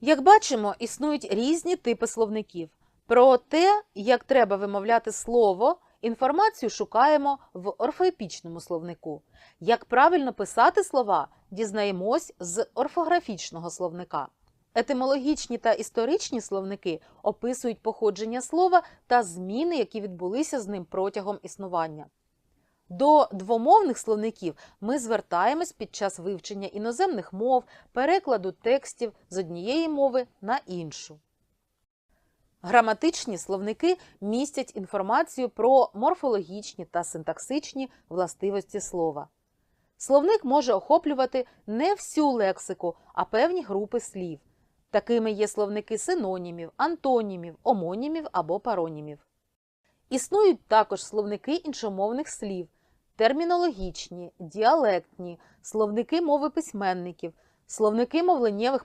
Як бачимо, існують різні типи словників. Про те, як треба вимовляти слово, інформацію шукаємо в орфоепічному словнику. Як правильно писати слова, дізнаємось з орфографічного словника. Етимологічні та історичні словники описують походження слова та зміни, які відбулися з ним протягом існування. До двомовних словників ми звертаємось під час вивчення іноземних мов, перекладу текстів з однієї мови на іншу. Граматичні словники містять інформацію про морфологічні та синтаксичні властивості слова. Словник може охоплювати не всю лексику, а певні групи слів. Такими є словники синонімів, антонімів, омонімів або паронімів. Існують також словники іншомовних слів, термінологічні, діалектні, словники мови письменників, словники мовленнєвих